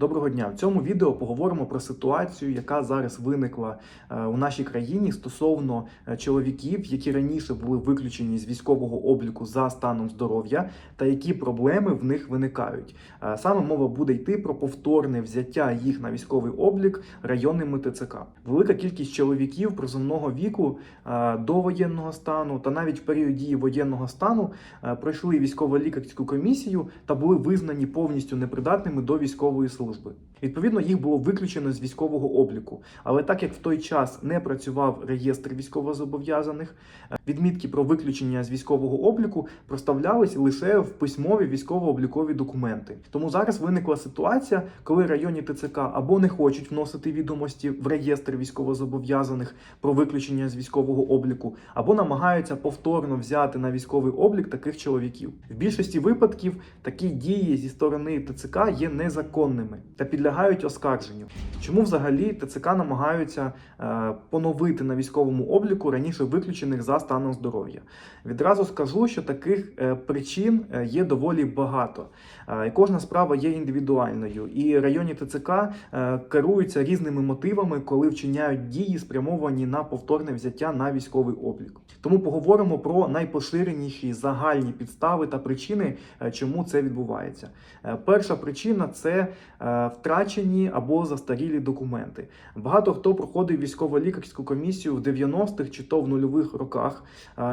Доброго дня! В цьому відео поговоримо про ситуацію, яка зараз виникла е, у нашій країні стосовно е, чоловіків, які раніше були виключені з військового обліку за станом здоров'я, та які проблеми в них виникають. Е, Саме мова буде йти про повторне взяття їх на військовий облік районними ТЦК. Велика кількість чоловіків призовного віку до воєнного стану та навіть в період дії воєнного стану пройшли військово-лікарську комісію та були визнані повністю непридатними до військової служби служби. Відповідно, їх було виключено з військового обліку. Але так як в той час не працював реєстр військовозобов'язаних, е, відмітки про виключення з військового обліку проставлялись лише в письмові військово-облікові документи. Тому зараз виникла ситуація, коли районні ТЦК або не хочуть вносити відомості в реєстр військовозобов'язаних про виключення з військового обліку, або намагаються повторно взяти на військовий облік таких чоловіків. В більшості випадків такі дії зі сторони ТЦК є незаконними та підлягають оскарженню. Чому взагалі ТЦК намагаються е, поновити на військовому обліку раніше виключених за станом здоров'я? Відразу скажу, що таких е, причин е, є доволі багато. І кожна справа є індивідуальною, і районні ТЦК керуються різними мотивами, коли вчиняють дії, спрямовані на повторне взяття на військовий облік. Тому поговоримо про найпоширеніші загальні підстави та причини, чому це відбувається. Перша причина це е, втрачені або застарілі документи. Багато хто проходив військово-лікарську комісію в 90-х чи то в нульових роках,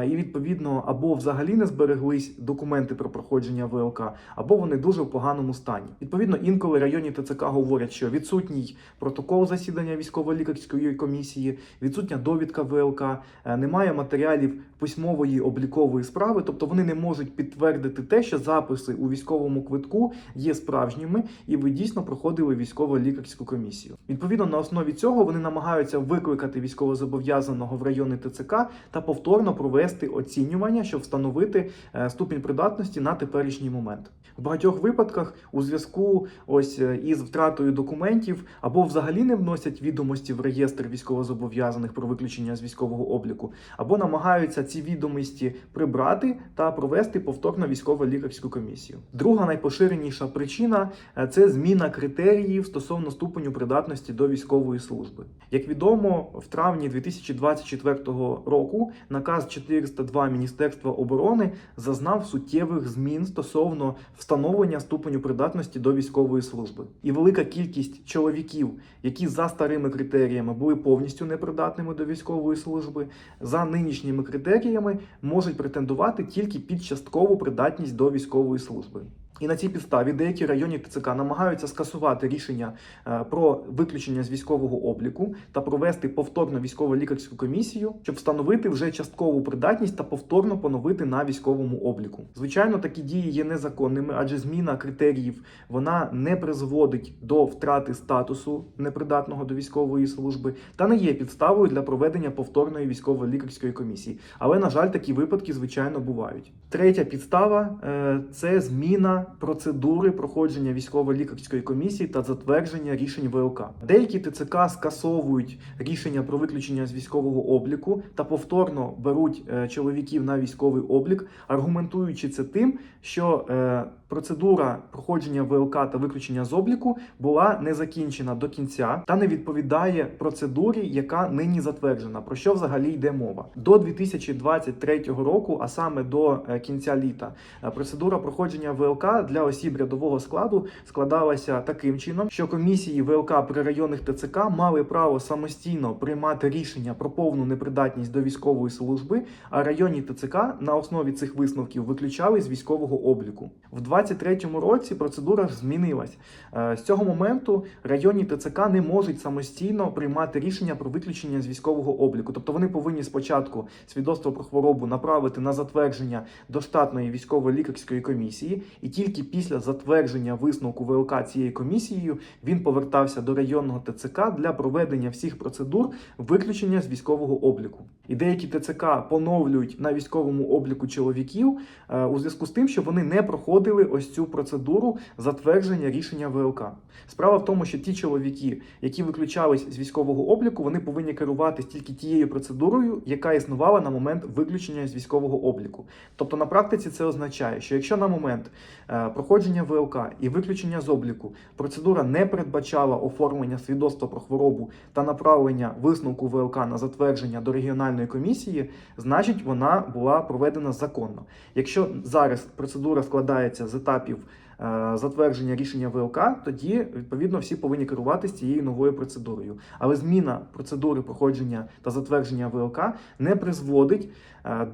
і відповідно або взагалі не збереглись документи про проходження ВЛК, або вони дуже в поганому стані. Відповідно, інколи районні ТЦК говорять, що відсутній протокол засідання військово-лікарської комісії, відсутня довідка ВЛК, е, немає матеріалів письмової облікової справи, тобто вони не можуть підтвердити те, що записи у військовому квитку є справжніми, і ви дійсно проходили військово-лікарську комісію. Відповідно, на основі цього вони намагаються викликати військовозобов'язаного в райони ТЦК та повторно провести оцінювання, щоб встановити е, ступінь придатності на теперішній момент. В багатьох випадках у зв'язку ось е, із втратою документів або взагалі не вносять відомості в реєстр військовозобов'язаних про виключення з військового обліку, або намагаються ці відомості прибрати та провести повторно військово-лікарську комісію. Друга найпоширеніша причина е, це зміна критеріїв стосовно ступеню придатності до військової служби. Як відомо, в травні 2024 року наказ 402 Міністерства оборони зазнав суттєвих змін стосовно встановлення ступеню придатності до військової служби. І велика кількість чоловіків, які за старими критеріями були повністю непридатними до військової служби, за нинішніми критеріями можуть претендувати тільки під часткову придатність до військової служби. І на цій підставі деякі районні ТЦК намагаються скасувати рішення е, про виключення з військового обліку та провести повторно військово-лікарську комісію, щоб встановити вже часткову придатність та повторно поновити на військовому обліку. Звичайно, такі дії є незаконними, адже зміна критеріїв вона не призводить до втрати статусу непридатного до військової служби та не є підставою для проведення повторної військово-лікарської комісії. Але на жаль, такі випадки звичайно бувають. Третя підстава е, це зміна процедури проходження військово-лікарської комісії та затвердження рішень ВЛК. Деякі ТЦК скасовують рішення про виключення з військового обліку та повторно беруть е, чоловіків на військовий облік, аргументуючи це тим, що е, процедура проходження ВЛК та виключення з обліку була не закінчена до кінця та не відповідає процедурі, яка нині затверджена. Про що взагалі йде мова до 2023 року, а саме до е, кінця літа, процедура проходження ВЛК для осіб рядового складу складалася таким чином, що комісії ВЛК при районних ТЦК мали право самостійно приймати рішення про повну непридатність до військової служби, а районні ТЦК на основі цих висновків виключали з військового обліку. В 2023 році процедура змінилась. Е, З цього моменту районні ТЦК не можуть самостійно приймати рішення про виключення з військового обліку. Тобто вони повинні спочатку свідоцтво про хворобу направити на затвердження до штатної військово-лікарської комісії, і тільки після затвердження висновку ВЛК цією комісією він повертався до районного ТЦК для проведення всіх процедур виключення з військового обліку. І деякі ТЦК поновлюють на військовому обліку чоловіків е, у зв'язку з тим, що вони не проходили ось цю процедуру затвердження рішення ВЛК. Справа в тому, що ті чоловіки, які виключались з військового обліку, вони повинні керуватись тільки тією процедурою, яка існувала на момент виключення з військового обліку. Тобто на практиці це означає, що якщо на момент е, проходження ВЛК і виключення з обліку процедура не передбачала оформлення свідоцтва про хворобу та направлення висновку ВЛК на затвердження до регіональної комісії, значить вона була проведена законно. Якщо зараз процедура складається з етапів е, затвердження рішення ВЛК, тоді відповідно всі повинні керуватися цією новою процедурою. Але зміна процедури проходження та затвердження ВЛК не призводить е,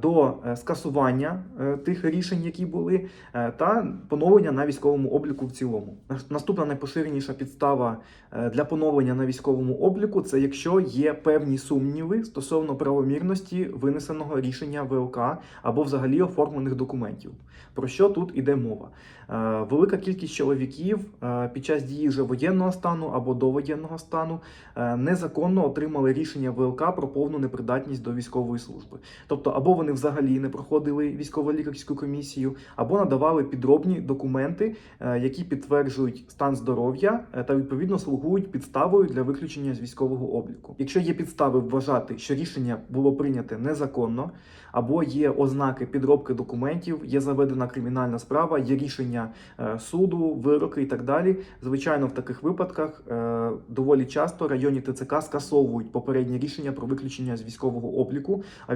до е, скасування е, тих рішень, які були, е, та поновлення на військовому обліку в цілому. Нас- Наступна найпоширеніша підстава е, для поновлення на військовому обліку це якщо є певні сумніви стосовно правомірності винесеного рішення ВЛК або взагалі оформлених документів. Про що тут іде мова? Е, Велика кількість чоловіків е, під час дії вже воєнного стану або довоєнного стану е, незаконно отримали рішення ВЛК про повну непридатність до військової служби. Тобто, або вони взагалі не проходили військово-лікарську комісію, або надавали підробні документи, е, які підтверджують стан здоров'я е, та відповідно слугують підставою для виключення з військового обліку. Якщо є підстави вважати, що рішення було прийняте незаконно, або є ознаки підробки документів, є заведена кримінальна справа, є рішення е, суду, вироки і так далі. Звичайно, в таких випадках доволі часто районні ТЦК скасовують попереднє рішення про виключення з військового обліку, а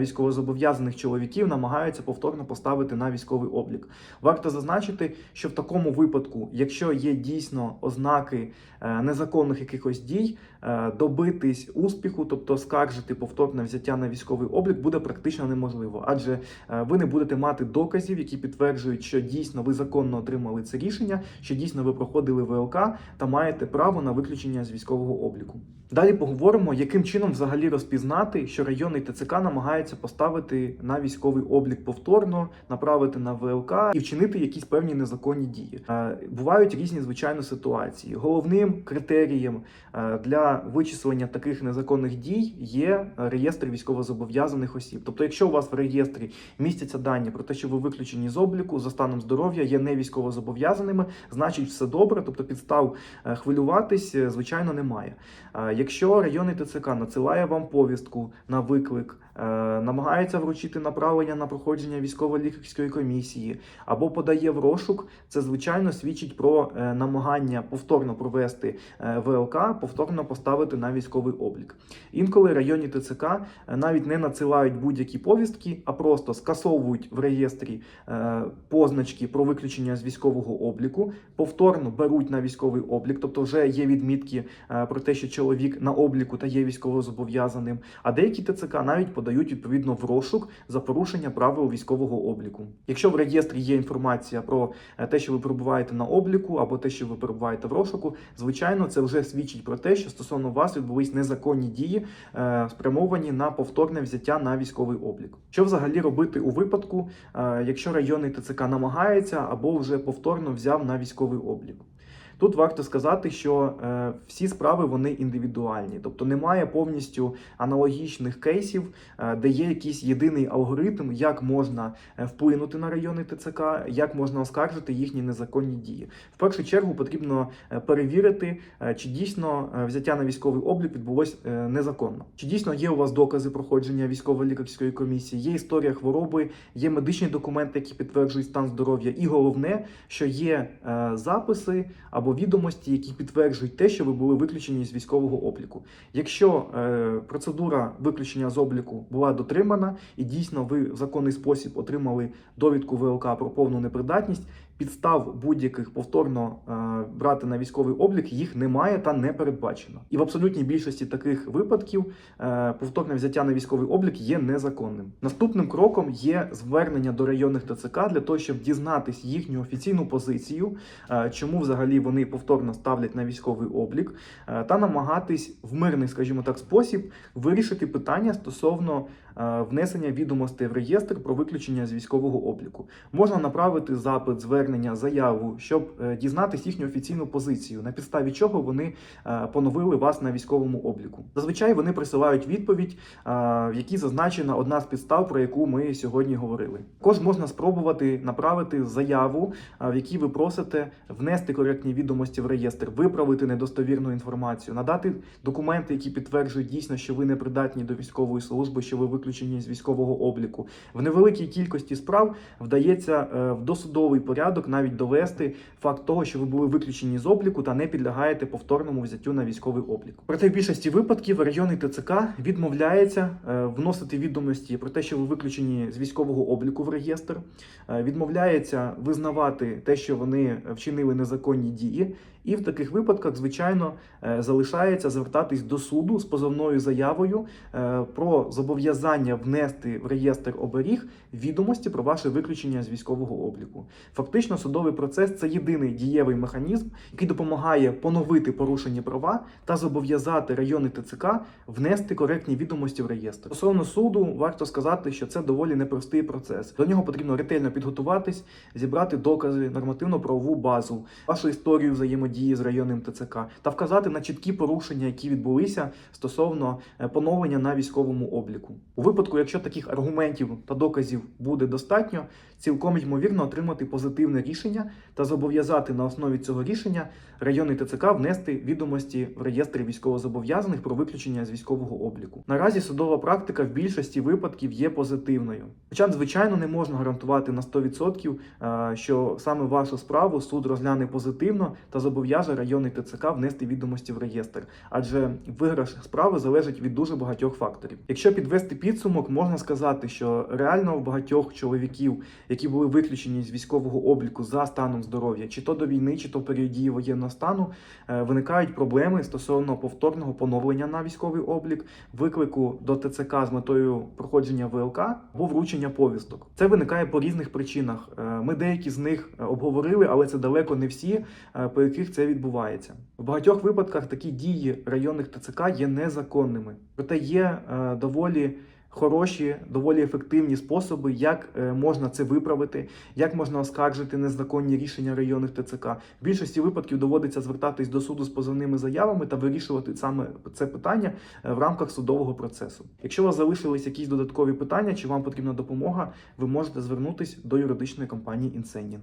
військовозобов'язаних чоловіків намагаються повторно поставити на військовий облік. Варто зазначити, що в такому випадку, якщо є дійсно ознаки е, незаконних якихось дій, е, добитись успіху, тобто скаржити повторне взяття на військовий облік, буде практично неможливо, адже е, ви не будете мати доказів, які підтверджують, що дійсно ви законно отримали це рішення, що дійсно ви проходили ВЛК та маєте право на виключення з військового обліку. Далі поговоримо, яким чином взагалі розпізнати, що районний ТЦК намагається поставити на військовий облік повторно, направити на ВЛК і вчинити якісь певні незаконні дії. Е, Бувають різні звичайно ситуації. Головним критерієм е, для вичислення таких незаконних дій є реєстр військовозобов'язаних осіб. Тобто, якщо у вас в реєстрі містяться дані про те, що ви виключені з обліку за станом здоров'я, є не військовозобов'язаними, значить все добре, тобто підстав е, хвилюватись, звичайно, немає. Якщо районний ТЦК надсилає вам повістку на виклик, е, намагається вручити направлення на проходження військово-лікарської комісії або подає в розшук, це звичайно свідчить про е, намагання повторно провести е, ВЛК, повторно поставити на військовий облік. Інколи районні ТЦК навіть не надсилають будь-які повістки, а просто скасовують в реєстрі позначки про виключення з військового обліку, повторно беруть на військовий облік, тобто вже є відмітки про те, що чоловік на обліку та є військовозобов'язаним. А деякі ТЦК навіть подають відповідно в розшук за порушення правил військового обліку. Якщо в реєстрі є інформація про е, те, що ви перебуваєте на обліку, або те, що ви перебуваєте в розшуку, звичайно, це вже свідчить про те, що стосовно вас відбулись незаконні дії, е, спрямовані на повторне взяття на військовий облік. Що взагалі робити у випадку, е, якщо районний ТЦК намагається або вже повторно взяв на військовий облік? Тут варто сказати, що е, всі справи вони індивідуальні, тобто немає повністю аналогічних кейсів, е, де є якийсь єдиний алгоритм, як можна е, вплинути на райони ТЦК, як можна оскаржити їхні незаконні дії. В першу чергу потрібно е, перевірити, е, чи дійсно взяття на військовий облік відбулось незаконно. Чи дійсно є у вас докази проходження військово-лікарської комісії, є історія хвороби, є медичні документи, які підтверджують стан здоров'я, і головне, що є е, записи або відомості, які підтверджують те, що ви були виключені з військового обліку. Якщо е, процедура виключення з обліку була дотримана, і дійсно ви в законний спосіб отримали довідку ВЛК про повну непридатність, підстав будь-яких повторно е, брати на військовий облік їх немає та не передбачено. І в абсолютній більшості таких випадків е, повторне взяття на військовий облік є незаконним. Наступним кроком є звернення до районних ТЦК для того, щоб дізнатись їхню офіційну позицію, е, чому взагалі вони повторно ставлять на військовий облік, е, та намагатись в мирний, скажімо так, спосіб вирішити питання стосовно е, внесення відомостей в реєстр про виключення з військового обліку. Можна направити запит, звернення, заяву, щоб е, дізнатись їхню офіційну позицію, на підставі чого вони поновили вас на військовому обліку. Зазвичай вони присилають відповідь, в якій зазначена одна з підстав, про яку ми сьогодні говорили. Також можна спробувати направити заяву, в якій ви просите внести коректні відомості в реєстр, виправити недостовірну інформацію, надати документи, які підтверджують дійсно, що ви не придатні до військової служби, що ви виключені з військового обліку. В невеликій кількості справ вдається е, в досудовий порядок порядок, навіть довести факт того, що ви були виключені з обліку та не підлягаєте повторному взяттю на військовий облік. Проте в більшості випадків районний ТЦК відмовляється е, вносити відомості про те, що ви виключені з військового обліку в реєстр, е, відмовляється визнавати те, що вони вчинили незаконні дії. І в таких випадках, звичайно, е, залишається звертатись до суду з позовною заявою е, про зобов'язання внести в реєстр оберіг відомості про ваше виключення з військового обліку. Фактично, судовий процес це єдиний дієвий механізм, який допомагає поновити порушені права та зобов'язати райони ТЦК внести коректні відомості в реєстр. Стосовно суду, варто сказати, що це доволі непростий процес. До нього потрібно ретельно підготуватись, зібрати докази, нормативно-правову базу, вашу історію взаємодії з районним ТЦК та вказати на чіткі порушення, які відбулися стосовно е, поновлення на військовому обліку. У випадку, якщо таких аргументів та доказів буде достатньо, цілком ймовірно отримати позитивне рішення та зобов'язати на основі цього рішення районний ТЦК внести відомості в реєстр військовозобов'язаних про виключення з військового обліку. Наразі судова практика в більшості випадків є позитивною. Хоча, звичайно, не можна гарантувати на 100%, е, що саме вашу справу суд розгляне позитивно та зобов'яже районний ТЦК внести відомості в реєстр, адже виграш справи залежить від дуже багатьох факторів. Якщо підвести підсумок, можна сказати, що реально в багатьох чоловіків, які були виключені з військового обліку за станом здоров'я, чи то до війни, чи то період дії воєнного стану, е, виникають проблеми стосовно повторного поновлення на військовий облік, виклику до ТЦК з метою проходження ВЛК або вручення повісток. Це виникає по різних причинах. Е, Ми деякі з них е, обговорили, але це далеко не всі, по яких це відбувається. В багатьох випадках такі дії районних ТЦК є незаконними, проте є е, доволі. Хороші, доволі ефективні способи, як е, можна це виправити, як можна оскаржити незаконні рішення районних ТЦК. В більшості випадків доводиться звертатись до суду з позовними заявами та вирішувати саме це питання е, в рамках судового процесу. Якщо у вас залишились якісь додаткові питання чи вам потрібна допомога, ви можете звернутись до юридичної компанії Інсенін.